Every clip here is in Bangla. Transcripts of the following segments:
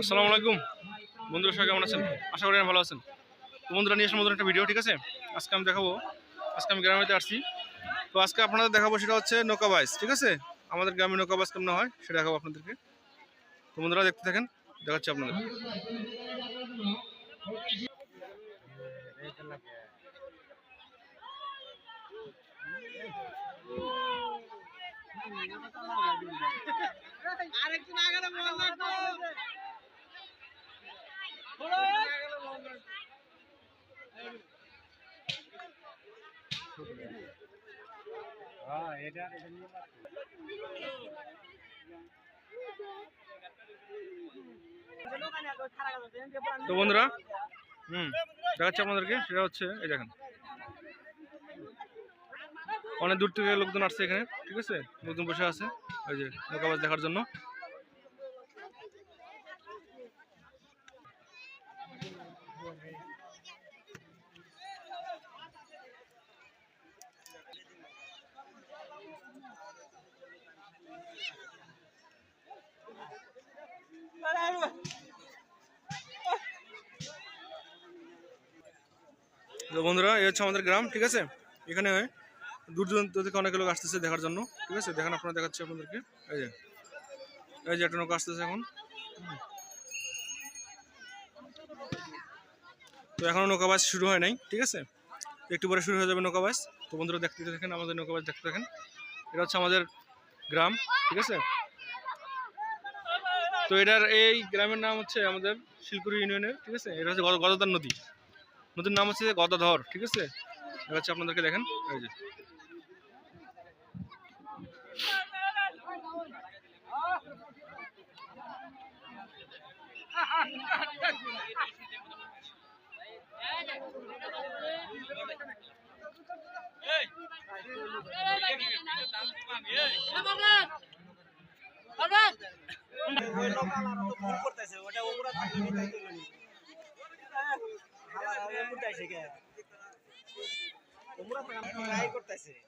আসসালামু আলাইকুম। বন্ধুরা সবাই কেমন আছেন? আশা করি ভালো আছেন। তো বন্ধুরা, নিয়ে আসলাম একটা ভিডিও, ঠিক আছে? আজকে আমি দেখাবো, আজকে আমি গ্রামেতে আসছি। তো আজকে আপনাদের দেখাবো সেটা হচ্ছে নৌকা বাইস, ঠিক আছে? আমাদের গ্রামে নৌকা বাইস কেমন হয় সেটা দেখাবো আপনাদেরকে। তো বন্ধুরা, দেখতে থাকেন, দেখাচ্ছি আপনাদের। আরেকদিন আগে বল লাগতো তো বন্ধুরা হুম দেখাচ্ছি আপনাদেরকে সেটা হচ্ছে এই দেখেন। অনেক দূর থেকে লোকজন আসছে এখানে, ঠিক আছে? লোকজন বসে আছে, ওই যে নৌকাবাজ দেখার জন্য। বন্ধুরা, এই হচ্ছে আমাদের গ্রাম, ঠিক আছে? এখানে দূর দূরান্ত থেকে অনেক লোক আসতেছে দেখার জন্য, ঠিক আছে? দেখেন, আপনারা দেখাচ্ছি আপনাদেরকে। এই যে এই যে একটা নৌকা আসতেছে এখন। তো এখনও নৌকাবাস শুরু হয় নাই, ঠিক আছে? একটু পরে শুরু হয়ে যাবে নৌকাবাস তো বন্ধুরা, দেখতে দেখেন, আমাদের নৌকাবাস দেখতে দেখেন। এটা হচ্ছে আমাদের গ্রাম, ঠিক আছে? তো এটার এই গ্রামের নাম হচ্ছে আমাদের শিলকুড়ি ইউনিয়নের, ঠিক আছে? এটা হচ্ছে গদ- গদাধর নদী। নদীর নাম হচ্ছে গদাধর, ঠিক আছে? এটা হচ্ছে আপনাদেরকে দেখেন, এই যে।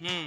হুম।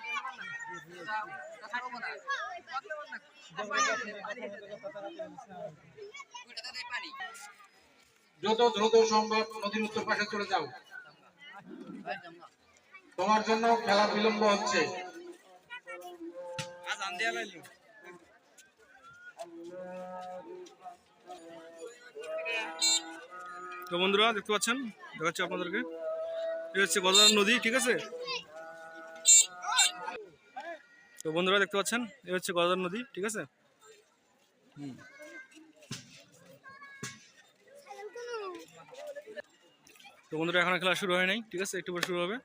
যত দ্রুত সম্ভব নদীর উত্তর পাশে চলে যাও। তোমার জন্য খেলা বিলম্ব হচ্ছে। তো বন্ধুরা, দেখতে পাচ্ছেন? দেখাচ্ছি আপনাদেরকে। এটা হচ্ছে গদাধর নদী, ঠিক আছে? তো বন্ধুরা দেখতে পাচ্ছেন এ হচ্ছে গদাধর নদী, ঠিক আছে? হুম। তো বন্ধুরা, এখন খেলা শুরু হয় নাই, ঠিক আছে? একটু পরে শুরু হবে।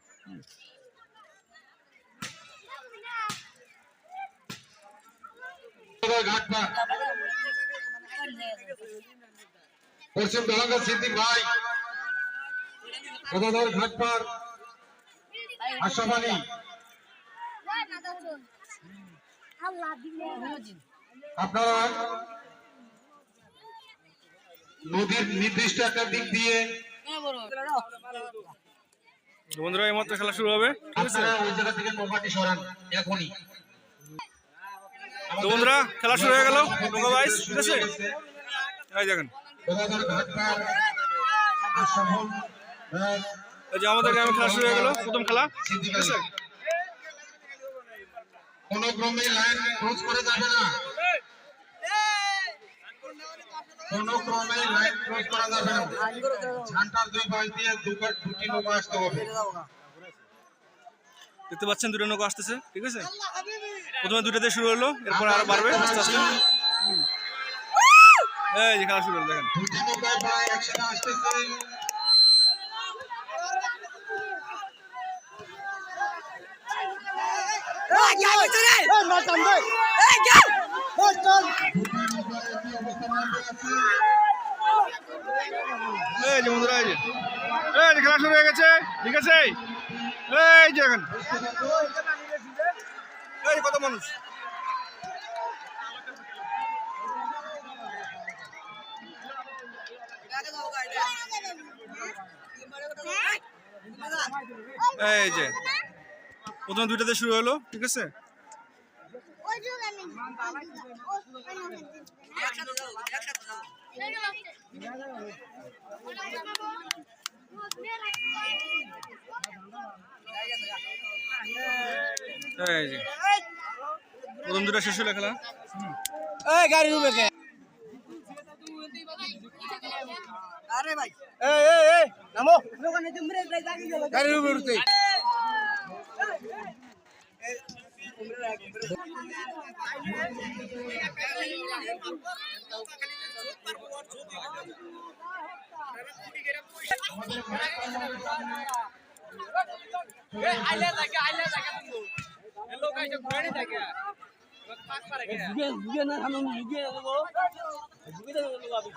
পশ্চিম দলাঙ্গা সিদ্দিক ভাই গদাধর ঘাটপাড়, আশরাফ আপনারা নদীর নির্দিষ্ট একটা দিক দিয়ে তো বন্ধুরা এই মাত্র খেলা শুরু হবে। ঠিক আপনারা ওই জায়গা থেকে নৌকাটি সরান এখনই। তো বন্ধুরা খেলা শুরু হয়ে গেল। নৌকা বাইস ঠিক আছে? এই দেখেন। গদাধর ঘাটপাড় আশরাফ ভাই এই যে আমাদের গ্রামে খেলা শুরু হয়ে গেল প্রথম খেলা। ঠিক আছে? কোন ক্রমে লাইন ক্রস করা যাবে না। কোন ক্রমে লাইন ক্রস করা যাবে না। ঝান্টার দুই পাশ দিয়ে দুবার দুটি নৌকা আসতে হবে। দেখতে পাচ্ছেন দুটো নৌকা আসতেছে ঠিক আছে? প্রথমে দুটাতে শুরু হলো এরপর আরও বাড়বে আস্তে আস্তে। এই যে খেলা শুরু হলো দেখেন। দুটি নৌকায় প্রায় একসাথে আসতেছে এই এই যে বন্ধুরা এই যে এই যে খেলা শুরু হয়ে গেছে। ঠিক আছে? এই যে এখন। এই কত মানুষ। এই যে। প্রথম দুইটাতে শুরু হলো ঠিক আছে? প্রথম দুটা শেষ হলো খেলা। গাড়ি রুবে কে? আরে ভাই। এই এই এই নামো। গাড়ি রুবে উঠতে আইলে থাকে আইলে থাকে বন্ধু লোক আইছে ঘুরে থাকে পারে কে যুগে যুগে না সামনে যুগে দেবো যুগে দেবো আবে